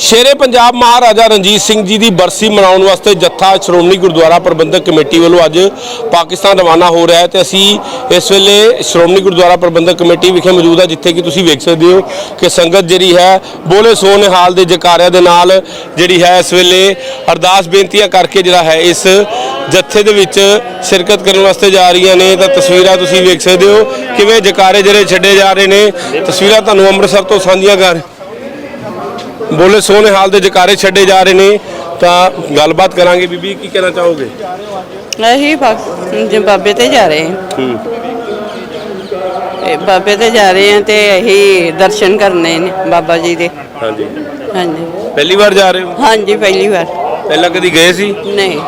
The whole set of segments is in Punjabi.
ਸ਼ੇਰੇ ਪੰਜਾਬ ਮਹਾਰਾਜਾ ਰਣਜੀਤ ਸਿੰਘ ਜੀ ਦੀ ਬਰਸੀ ਮਨਾਉਣ ਵਾਸਤੇ ਜੱਥਾ ਸ਼੍ਰੋਮਣੀ ਗੁਰਦੁਆਰਾ ਪ੍ਰਬੰਧਕ ਕਮੇਟੀ ਵੱਲੋਂ ਅੱਜ ਪਾਕਿਸਤਾਨ ਰਵਾਨਾ ਹੋ ਰਿਹਾ ਹੈ ਤੇ ਅਸੀਂ ਇਸ ਵੇਲੇ ਸ਼੍ਰੋਮਣੀ ਗੁਰਦੁਆਰਾ ਪ੍ਰਬੰਧਕ ਕਮੇਟੀ ਵਿਖੇ ਮੌਜੂਦ ਹਾਂ, ਜਿੱਥੇ ਕਿ ਤੁਸੀਂ ਵੇਖ ਸਕਦੇ ਹੋ ਕਿ ਸੰਗਤ ਜਿਹੜੀ ਹੈ ਬੋਲੇ ਸੋ ਨਿਹਾਲ ਦੇ ਜਕਾਰਿਆਂ ਦੇ ਨਾਲ ਜਿਹੜੀ ਹੈ ਇਸ ਵੇਲੇ ਅਰਦਾਸ ਬੇਨਤੀਆਂ ਕਰਕੇ ਜਿਹੜਾ ਹੈ ਇਸ ਜੱਥੇ ਦੇ ਵਿੱਚ ਸ਼ਿਰਕਤ ਕਰਨ ਵਾਸਤੇ ਜਾ ਰਹੀਆਂ ਨੇ। ਤਾਂ ਤਸਵੀਰਾਂ ਤੁਸੀਂ ਵੇਖ ਸਕਦੇ ਹੋ, ਕਿਵੇਂ ਜਕਾਰੇ ਜਿਹੜੇ ਛੱਡੇ ਜਾ ਰਹੇ ਨੇ। ਤਸਵੀਰਾਂ ਤੁਹਾਨੂੰ ਅੰਮ੍ਰਿਤਸਰ ਤੋਂ ਸਾਂਝੀਆਂ ਕਰ ਬੋਲੇ ਸੋਹਣੇ ਹਾਲ ਦੇ ਜਕਾਰੇ ਛੱਡੇ ਜਾ ਰਹੇ ਨੇ ਤਾਂ ਗੱਲਬਾਤ ਕਰਾਂਗੇ ਬੀਬੀ ਕੀ ਕਹਿਣਾ ਚਾਹੋਗੇ? ਜੇ ਬਾਬੇ ਤੇ ਜਾ ਰਹੇ ਹਾਂ। ਇਹ ਬਾਬੇ ਤੇ ਜਾ ਰਹੇ ਹਾਂ ਤੇ ਅਸੀਂ ਦਰਸ਼ਨ ਕਰਨੇ ਨੇ ਬਾਬਾ ਜੀ ਦੇ। ਹਾਂਜੀ। ਹਾਂਜੀ। ਪਹਿਲੀ ਵਾਰ ਜਾ ਰਹੇ ਹੋ? ਹਾਂਜੀ ਪਹਿਲੀ ਵਾਰ। ਪਹਿਲਾਂ ਕਦੀ ਗਏ ਸੀ? ਨਹੀਂ।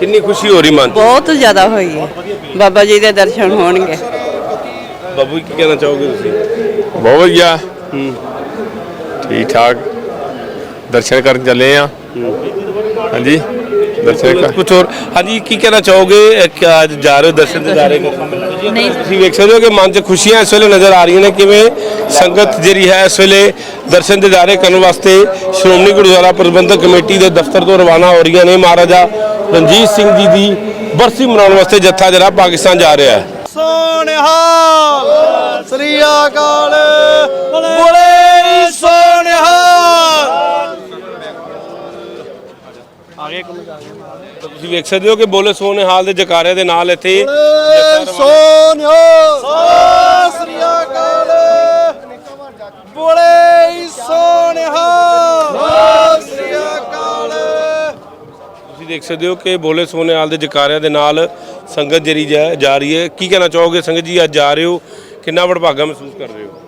ਕਿੰਨੀ ਖੁਸ਼ੀ ਹੋ ਰਹੀ ਮਨ ਬਹੁਤ ਜ਼ਿਆਦਾ ਹੋਈ ਹੈ। ਬਾਬਾ ਜੀ ਦੇ ਦਰਸ਼ਨ ਹੋਣਗੇ। ਬਾਬੂ ਕੀ ਕਹਿਣਾ ਚਾਹੋਗੇ ਤੁਸੀਂ? ਬਹੁਤ ਵਧੀਆ। ਠੀਕ ਠਾਕ ਦਰਸ਼ਨ ਕਰਨ ਚੱਲੇ ਆ। ਹਾਂਜੀ ਦਰਸ਼ਨ ਕਰ ਕੁਝ ਹੋਰ? ਹਾਂਜੀ ਕੀ ਕਹਿਣਾ ਚਾਹੋਗੇ? ਕਿ ਅੱਜ ਜਾ ਰਹੇ ਹੋ ਦਰਸ਼ਨ ਦਿਦਾਰੇ ਕਰਨ ਨਹੀਂ। ਤੁਸੀਂ ਵੇਖ ਸਕਦੇ ਹੋ ਕਿ ਮਨ 'ਚ ਖੁਸ਼ੀਆਂ ਇਸ ਵੇਲੇ ਨਜ਼ਰ ਆ ਰਹੀਆਂ ਨੇ ਕਿਵੇਂ ਸੰਗਤ ਜਿਹੜੀ ਹੈ ਇਸ ਵੇਲੇ ਦਰਸ਼ਨ ਦਿਦਾਰੇ ਕਰਨ ਵਾਸਤੇ ਸ਼੍ਰੋਮਣੀ ਗੁਰਦੁਆਰਾ ਪ੍ਰਬੰਧਕ ਕਮੇਟੀ ਦੇ ਦਫ਼ਤਰ ਤੋਂ ਰਵਾਨਾ ਹੋ ਰਹੀਆਂ ਨੇ। ਮਹਾਰਾਜਾ ਰਣਜੀਤ ਸਿੰਘ ਜੀ ਦੀ ਬਰਸੀ ਮਨਾਉਣ ਵਾਸਤੇ ਜੱਥਾ ਜਿਹੜਾ ਪਾਕਿਸਤਾਨ ਜਾ ਰਿਹਾ ਹੈ। ਸੋਨਿਹਾਲ ਸ੍ਰੀ ਅਕਾਲ। ਬੋਲੇ ਸੋਨਿਹਾਲ ਤਾਂ ਤੁਸੀਂ ਵੇਖ ਸਕਦੇ ਹੋ ਕਿ ਬੋਲੇ ਸੋਹਣੇ ਹਾਲ ਦੇ ਜਕਾਰਿਆਂ ਦੇ ਨਾਲ ਇੱਥੇ ਬੋਲੇ ਸੋਨਿਹਾਲ ਸ੍ਰੀ ਅਕਾਲ। ਬੋਲੇ ਸੋਨਿਹਾਲ ਸ੍ਰੀ ਅਕਾਲ। ਤੁਸੀਂ ਦੇਖ ਸਕਦੇ ਹੋ ਕਿ ਬੋਲੇ ਸੋਹਣੇ ਹਾਲ ਦੇ ਜਕਾਰਿਆਂ ਦੇ ਨਾਲ ਸੰਗਤ ਜਿਹੜੀ ਜਾ ਜਾ ਰਹੀ ਹੈ। ਕੀ ਕਹਿਣਾ ਚਾਹੋਗੇ ਸੰਗਤ ਜੀ? ਅੱਜ ਜਾ ਰਹੇ ਹੋ। ਕਿੰਨਾ ਵਡਭਾਗਾ ਮਹਿਸੂਸ ਕਰ ਰਹੇ ਹੋ?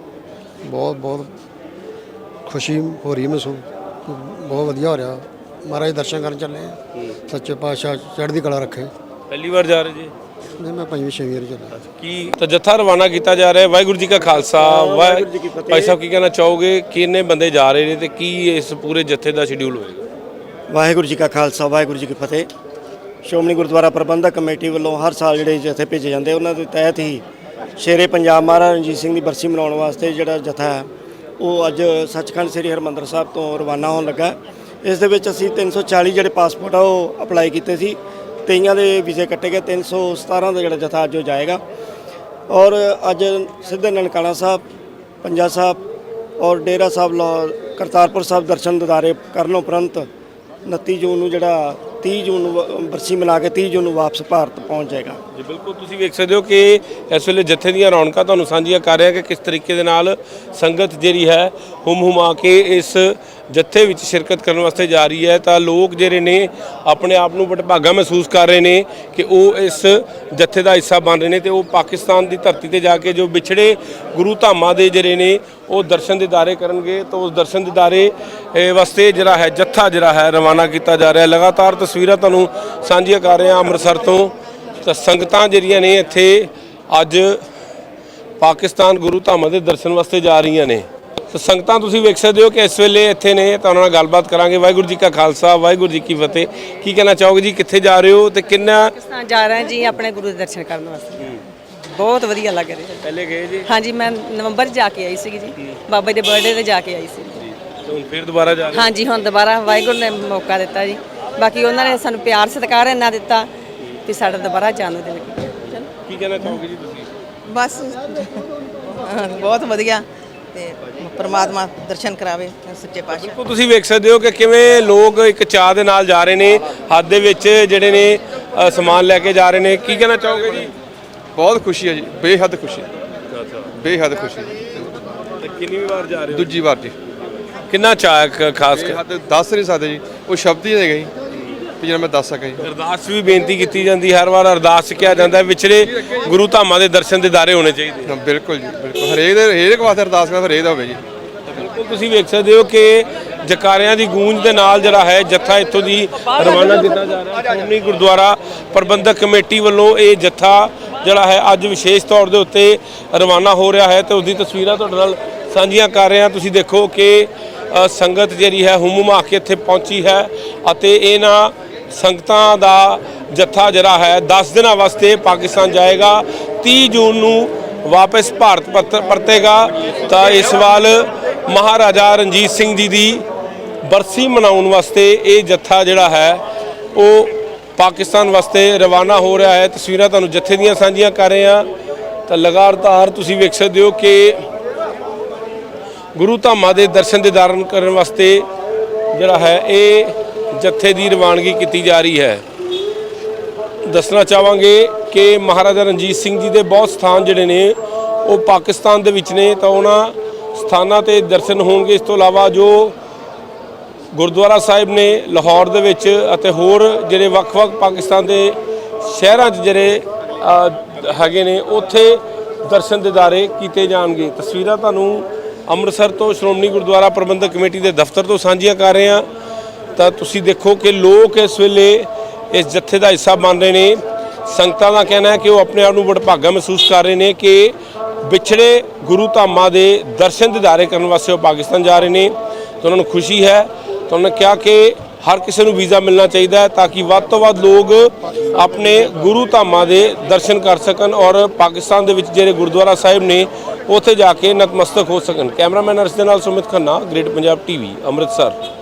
ਬਹੁਤ ਬਹੁਤ ਖੁਸ਼ੀ ਹੋ ਰਹੀ ਮਹਿਸੂਸ। ਬਹੁਤ ਵਧੀਆ ਹੋ ਰਿਹਾ। ਮਹਾਰਾਜ ਦਰਸ਼ਨ ਕਰਨ ਚੱਲੇ ਆ। ਸੱਚੇ ਪਾਤਸ਼ਾਹ ਚੜ੍ਹਦੀ ਕਲਾ ਰੱਖੇ। ਪਹਿਲੀ ਵਾਰ ਜਾ ਰਹੇ ਜੀ? ਨਹੀਂ ਮੈਂ ਪੰਜਵੀਂ ਛੇਵੀਂ ਵਾਰ ਚੱਲਿਆ। ਕੀ ਤਾਂ ਜੱਥਾ ਰਵਾਨਾ ਕੀਤਾ ਜਾ ਰਿਹਾ ਹੈ? ਵਾਹਿਗੁਰੂ ਜੀ ਕਾ ਖਾਲਸਾ ਵਾਹਿਗੁਰੂ ਜੀ ਕੀ ਫਤਿਹ। ਭਾਈ ਸਾਹਿਬ ਕੀ ਕਹਿਣਾ ਚਾਹੋਗੇ? ਕਿੰਨੇ ਬੰਦੇ ਜਾ ਰਹੇ ਨੇ ਤੇ ਕੀ ਇਸ ਪੂਰੇ ਜੱਥੇ ਦਾ ਸ਼ਡਿਊਲ ਹੋਏਗਾ? ਵਾਹਿਗੁਰੂ ਜੀ ਕਾ ਖਾਲਸਾ ਵਾਹਿਗੁਰੂ ਜੀ ਕੀ ਫਤਿਹ। ਸ਼੍ਰੋਮਣੀ ਗੁਰਦੁਆਰਾ ਪ੍ਰਬੰਧਕ ਕਮੇਟੀ ਵੱਲੋਂ ਹਰ ਸਾਲ ਜਿਹੜੇ ਜਥੇ ਭੇਜੇ ਜਾਂਦੇ ਉਹਨਾਂ ਦੇ ਤਹਿਤ ਹੀ ਸ਼ੇਰੇ ਪੰਜਾਬ ਮਹਾਰਾਜਾ ਰਣਜੀਤ ਸਿੰਘ ਦੀ ਬਰਸੀ ਮਨਾਉਣ ਵਾਸਤੇ ਜਿਹੜਾ ਜਥਾ ਹੈ ਉਹ ਅੱਜ ਸੱਚਖੰਡ ਸ੍ਰੀ ਹਰਿਮੰਦਰ ਸਾਹਿਬ ਤੋਂ ਰਵਾਨਾ ਹੋਣ ਲੱਗਾ ਇਸ ਦੇ ਵਿੱਚ ਅਸੀਂ 340 ਜਿਹੜੇ ਪਾਸਪੋਰਟ ਆ, ਉਹ ਅਪਲਾਈ ਕੀਤੇ ਸੀ। ਤੇਈਆਂ ਦੇ ਵੀਜ਼ੇ ਕੱਟੇ ਗਏ 317 ਦਾ ਜਿਹੜਾ ਜਥਾ ਅੱਜ ਉਹ ਜਾਏਗਾ। ਔਰ ਅੱਜ ਸਿੱਧੇ ਨਨਕਾਣਾ ਸਾਹਿਬ, ਪੰਜਾ ਸਾਹਿਬ ਔਰ ਡੇਰਾ ਸਾਹਿਬ ਲਾਹੌਰ ਕਰਤਾਰਪੁਰ ਸਾਹਿਬ ਦਰਸ਼ਨ ਦਿਦਾਰੇ ਕਰਨ ਉਪਰੰਤ 29 ਜੂਨ ਨੂੰ ਜਿਹੜਾ 30 ਜੂਨ ਨੂੰ ਵ- ਬਰਸੀ ਮਨਾ ਕੇ 30 ਜੂਨ ਨੂੰ ਵਾਪਸ ਭਾਰਤ ਪਹੁੰਚ ਜਾਏਗਾ। ਜੀ ਬਿਲਕੁਲ ਤੁਸੀਂ ਵੇਖ ਸਕਦੇ ਹੋ ਕਿ ਇਸ ਵੇਲੇ ਜੱਥੇ ਦੀਆਂ ਰੌਣਕਾਂ ਤੁਹਾਨੂੰ ਸਾਂਝੀਆਂ ਕਰ ਰਿਹਾ ਕਿ ਕਿਸ ਤਰੀਕੇ ਦੇ ਨਾਲ ਸੰਗਤ ਜਿਹੜੀ ਹੈ ਹੁਮ ਹੁਮਾ ਕੇ ਇਸ ਜੱਥੇ ਵਿੱਚ ਸ਼ਿਰਕਤ ਕਰਨ ਵਾਸਤੇ ਜਾ ਰਹੀ ਹੈ। ਤਾਂ ਲੋਕ ਜਿਹੜੇ ਨੇ ਆਪਣੇ ਆਪ ਨੂੰ ਵਡਭਾਗਾ ਮਹਿਸੂਸ ਕਰ ਰਹੇ ਨੇ ਕਿ ਉਹ ਇਸ ਜੱਥੇ ਦਾ ਹਿੱਸਾ ਬਣ ਰਹੇ ਨੇ ਤੇ ਉਹ ਪਾਕਿਸਤਾਨ ਦੀ ਧਰਤੀ ਤੇ ਜਾ ਕੇ ਜੋ ਵਿਛੜੇ ਗੁਰੂ ਧਾਮਾਂ ਦੇ ਜਿਹੜੇ ਨੇ ਉਹ ਦਰਸ਼ਨ ਦਿਦਾਰੇ ਕਰਨਗੇ। ਤਾਂ ਉਸ ਦਰਸ਼ਨ ਦਿਦਾਰੇ ਅਹ, ਵਾਸਤੇ ਜਿਹੜਾ ਹੈ ਜੱਥਾ ਜਿਹੜਾ ਹੈ ਰਵਾਨਾ ਕੀਤਾ ਜਾ ਰਿਹਾ। ਲਗਾਤਾਰ ਤਸਵੀਰਾਂ ਤੁਹਾਨੂੰ ਸਾਂਝੀਆਂ ਕਰ ਰਹੇ ਹਾਂ ਅੰਮ੍ਰਿਤਸਰ ਤੋਂ। ਤਾਂ ਸੰਗਤਾਂ ਜਿਹੜੀਆਂ ਨੇ ਇੱਥੇ ਅੱਜ ਪਾਕਿਸਤਾਨ ਗੁਰੂ ਧਾਮਾਂ ਦੇ ਦਰਸ਼ਨ ਵਾਸਤੇ ਜਾ ਰਹੀਆਂ ਨੇ। ਤਾਂ ਸੰਗਤਾਂ ਤੁਸੀਂ ਵੇਖ ਸਕਦੇ ਹੋ ਕਿ ਇਸ ਵੇਲੇ ਇੱਥੇ ਨੇ ਤਾਂ ਉਹਨਾਂ ਨਾਲ ਗੱਲਬਾਤ ਕਰਾਂਗੇ। ਵਾਹਿਗੁਰੂ ਜੀ ਕਾ ਖਾਲਸਾ ਵਾਹਿਗੁਰੂ ਜੀ ਕੀ ਫਤਿਹ। ਕੀ ਕਹਿਣਾ ਚਾਹੋਗੇ ਜੀ? ਕਿੱਥੇ ਜਾ ਰਹੇ ਹੋ ਤੇ ਕਿੰਨਾ ਪਾਕਿਸਤਾਨ ਜਾ ਰਹੇ ਹਾਂ ਜੀ ਆਪਣੇ ਗੁਰੂ ਦੇ ਦਰਸ਼ਨ ਕਰਨ ਵਾਸਤੇ। ਬਹੁਤ ਵਧੀਆ ਲੱਗ ਰਿਹਾ ਪਹਿਲੇ ਗਏ ਜੀ? ਹਾਂਜੀ ਮੈਂ ਨਵੰਬਰ 'ਚ ਜਾ ਕੇ ਆਈ ਸੀਗੀ ਜੀ। ਬਾਬਾ ਜੀ ਦੇ ਬਰਥਡੇ ਤੇ ਜਾ ਕੇ ਆਈ ਸੀ। ਤੇ ਹੁਣ ਫਿਰ ਦੁਬਾਰਾ ਜਾ ਰਹੇ ਹੋ? ਹਾਂਜੀ ਹੁਣ ਦੁਬਾਰਾ ਵਾਹਿਗੁਰੂ ਨੇ ਮੌਕਾ ਦਿੱਤਾ ਜੀ। ਬਾਕੀ ਉਹਨਾਂ ਨੇ ਸਾਨੂੰ ਪਿਆਰ ਸਤਿਕਾਰ ਇੰਨਾ ਦਿੱਤਾ ਵੀ ਸਾਡਾ ਦੁਬਾਰਾ ਜਾਣ ਨੂੰ ਦਿਲ ਕੀਤਾ ਚਲੋ ਕੀ ਕਹਿਣਾ ਚਾਹੋਗੇ ਜੀ ਤੁਸੀਂ? ਬਸ। ਬਹੁਤ ਵਧੀਆ। ਤੇ ਪ੍ਰਮਾਤਮਾ ਦਰਸ਼ਨ ਕਰਾਵੇ ਸੱਚੇ ਪਾਤਸ਼ਾਹ। ਬਿਲਕੁਲ ਤੁਸੀਂ ਵੇਖ ਸਕਦੇ ਹੋ ਕਿ ਕਿਵੇਂ ਲੋਕ ਇੱਕ ਚਾਹ ਦੇ ਨਾਲ ਜਾ ਰਹੇ ਨੇ ਹੱਥ ਦੇ ਵਿੱਚ ਜਿਹੜੇ ਨੇ ਅ, ਸਮਾਨ ਲੈ ਕੇ ਜਾ ਰਹੇ ਨੇ। ਕੀ ਕਹਿਣਾ ਚਾਹੋਗੇ ਜੀ? ਬਹੁਤ ਖੁਸ਼ੀ ਹੈ ਜੀ। ਬੇਹੱਦ ਖੁਸ਼ੀ ਬੇਹੱਦ ਖੁਸ਼ੀ ਤੇ ਕਿੰਨੀ ਵਾਰ ਜਾ ਰਹੇ ਹੋ? ਦੂਜੀ ਵਾਰ ਜੀ। ਕਿੰਨਾ ਚਾਹ ਹੈ ਖ- ਖਾਸ ਕਰ ਬੇਹੱਦ ਦੱਸ ਨਹੀਂ ਸਕਦੇ ਜੀ। ਉਹ ਸ਼ਬਦ ਹੀ ਨਹੀਂ ਹੈਗੇ ਜੀ। ਵੀ ਜਿਹੜਾ ਮੈਂ ਦੱਸ ਸਕਾਂ ਜੀ। ਅਰਦਾਸ ਵੀ ਬੇਨਤੀ ਕੀਤੀ ਜਾਂਦੀ ਹਰ ਵਾਰ ਅਰਦਾਸ ਕਿਹਾ ਜਾਂਦਾ ਹੈ, ਗੁਰੂ ਧਾਮਾਂ ਦੇ ਦਰਸ਼ਨ ਦਿਦਾਰੇ ਹੋਣੇ ਚਾਹੀਦੇ ਹਾਂ, ਬਿਲਕੁਲ ਜੀ ਬਿਲਕੁਲ। ਹਰੇਕ ਦੇ ਹਰੇਕ ਵਾਸਤੇ ਅਰਦਾਸ ਕਰਦਾ ਹਰੇਕ ਦਾ ਹੋਵੇ ਜੀ। ਬਿਲਕੁਲ ਤੁਸੀਂ ਵੇਖ ਸਕਦੇ ਹੋ ਕਿ ਜਕਾਰਿਆਂ ਦੀ ਗੂੰਜ ਦੇ ਨਾਲ ਜਿਹੜਾ ਹੈ ਜੱਥਾ ਇੱਥੋਂ ਦੀ ਰਵਾਨਾ ਕੀਤਾ ਜਾ ਰਿਹਾ ਹੈ। ਸ਼੍ਰੋਮਣੀ ਗੁਰਦੁਆਰਾ ਪ੍ਰਬੰਧਕ ਕਮੇਟੀ ਵੱਲੋਂ ਇਹ ਜੱਥਾ ਜਿਹੜਾ ਹੈ ਅੱਜ ਵਿਸ਼ੇਸ਼ ਤੌਰ ਦੇ ਉੱਤੇ ਰਵਾਨਾ ਹੋ ਰਿਹਾ ਹੈ ਤੇ ਉਸ ਦੀ ਤਸਵੀਰਾਂ ਤੁਹਾਡੇ ਨਾਲ ਸਾਂਝੀਆਂ ਕਰ ਰਹੇ ਹਾਂ। ਤੁਸੀਂ ਦੇਖੋ ਕਿ ਅ, ਸੰਗਤ ਜਿਹੜੀ ਹੈ ਹੁਮੁਮਾ ਕੇ ਇੱਥੇ ਪਹੁੰਚੀ ਹੈ ਅਤੇ ਇਹਨਾਂ ਸੰਗਤਾਂ ਦਾ ਜੱਥਾ ਜਿਹੜਾ ਹੈ 10 ਦਿਨਾਂ ਵਾਸਤੇ ਪਾਕਿਸਤਾਨ ਜਾਏਗਾ। 30 ਜੂਨ ਨੂੰ ਵਾਪਸ ਭਾਰਤ ਪਰਤ- ਪਰਤੇਗਾ। ਤਾਂ ਇਸ ਵਾਰ ਮਹਾਰਾਜਾ ਰਣਜੀਤ ਸਿੰਘ ਜੀ ਦੀ ਬਰਸੀ ਮਨਾਉਣ ਵਾਸਤੇ ਇਹ ਜੱਥਾ ਜਿਹੜਾ ਹੈ, ਉਹ ਪਾਕਿਸਤਾਨ ਵਾਸਤੇ ਰਵਾਨਾ ਹੋ ਰਿਹਾ ਹੈ। ਤਸਵੀਰਾਂ ਤੁਹਾਨੂੰ ਜੱਥੇ ਦੀਆਂ ਸਾਂਝੀਆਂ ਕਰ ਰਹੇ ਹਾਂ। ਤਾਂ ਲਗਾਤਾਰ ਤੁਸੀਂ ਵੇਖ ਸਕਦੇ ਹੋ ਕਿ ਗੁਰੂ ਧਾਮਾਂ ਦੇ ਦਰਸ਼ਨ ਦੀਦਾਰਨ ਕਰਨ ਵਾਸਤੇ ਜਿਹੜਾ ਹੈ, ਇਹ ਜੱਥੇ ਦੀ ਰਵਾਨਗੀ ਕੀਤੀ ਜਾ ਰਹੀ ਹੈ। ਦੱਸਣਾ ਚਾਹਾਂਗੇ ਕਿ ਮਹਾਰਾਜਾ ਰਣਜੀਤ ਸਿੰਘ ਜੀ ਦੇ ਬਹੁਤ ਸਥਾਨ ਜਿਹੜੇ ਨੇ, ਉਹ ਪਾਕਿਸਤਾਨ ਦੇ ਵਿੱਚ ਨੇ, ਤਾਂ ਉਹਨਾਂ ਸਥਾਨਾਂ ਤੇ ਦਰਸ਼ਨ ਹੋਣਗੇ। ਇਸ ਤੋਂ ਇਲਾਵਾ ਜੋ ਗੁਰਦੁਆਰਾ ਸਾਹਿਬ ਨੇ ਲਾਹੌਰ ਦੇ ਵਿੱਚ ਅਤੇ ਹੋਰ ਜਿਹੜੇ ਵੱਖ-ਵੱਖ ਪਾਕਿਸਤਾਨ ਦੇ ਸ਼ਹਿਰਾਂ 'ਚ ਜਿਹੜੇ ਹੈਗੇ ਨੇ, ਉੱਥੇ ਦਰਸ਼ਨ ਦਿਦਾਰੇ ਕੀਤੇ ਜਾਣਗੇ। ਤਸਵੀਰਾਂ ਤੁਹਾਨੂੰ ਅੰਮ੍ਰਿਤਸਰ ਤੋਂ ਸ਼੍ਰੋਮਣੀ ਗੁਰਦੁਆਰਾ ਪ੍ਰਬੰਧਕ ਕਮੇਟੀ ਦੇ ਦਫ਼ਤਰ ਤੋਂ ਸਾਂਝੀਆਂ ਕਰ ਰਹੇ ਹਾਂ। ਤਾਂ ਤੁਸੀਂ ਦੇਖੋ ਕਿ ਲੋਕ ਇਸ ਵੇਲੇ ਇਸ ਜੱਥੇ ਦਾ ਹਿੱਸਾ ਬਣ ਰਹੇ ਨੇ। ਸੰਗਤਾਂ ਦਾ ਕਹਿਣਾ ਹੈ ਕਿ ਉਹ ਆਪਣੇ ਆਪ ਨੂੰ ਵਡਭਾਗਾ ਮਹਿਸੂਸ ਕਰ ਰਹੇ ਨੇ ਕਿ ਵਿਛੜੇ ਗੁਰੂ ਧਾਮਾਂ ਦੇ ਦਰਸ਼ਨ ਦਿਦਾਰੇ ਕਰਨ ਵਾਸਤੇ ਉਹ ਪਾਕਿਸਤਾਨ ਜਾ ਰਹੇ ਨੇ। ਤਾਂ ਉਹਨਾਂ ਨੂੰ ਖੁਸ਼ੀ ਹੈ। ਤਾਂ ਉਹਨਾਂ ਨੇ ਕਿਹਾ ਕਿ ਹਰ ਕਿਸੇ ਨੂੰ ਵੀਜ਼ਾ ਮਿਲਣਾ ਚਾਹੀਦਾ ਹੈ ਤਾਂ ਕਿ ਵੱਧ ਤੋਂ ਵੱਧ ਲੋਕ ਆਪਣੇ ਗੁਰੂ ਧਾਮਾਂ ਦੇ ਦਰਸ਼ਨ ਕਰ ਸਕਣ ਔਰ ਪਾਕਿਸਤਾਨ ਦੇ ਵਿੱਚ ਜਿਹੜੇ ਗੁਰਦੁਆਰਾ ਸਾਹਿਬ ਨੇ, ਉੱਥੇ ਜਾ ਕੇ ਨਤਮਸਤਕ ਹੋ ਸਕਣ। ਕੈਮਰਾਮੈਨ ਅਰਸ਼ ਦੇ ਨਾਲ ਸੁਮਿਤ ਖੰਨਾ, ਗ੍ਰੇਟ ਪੰਜਾਬ ਟੀਵੀ, ਅੰਮ੍ਰਿਤਸਰ।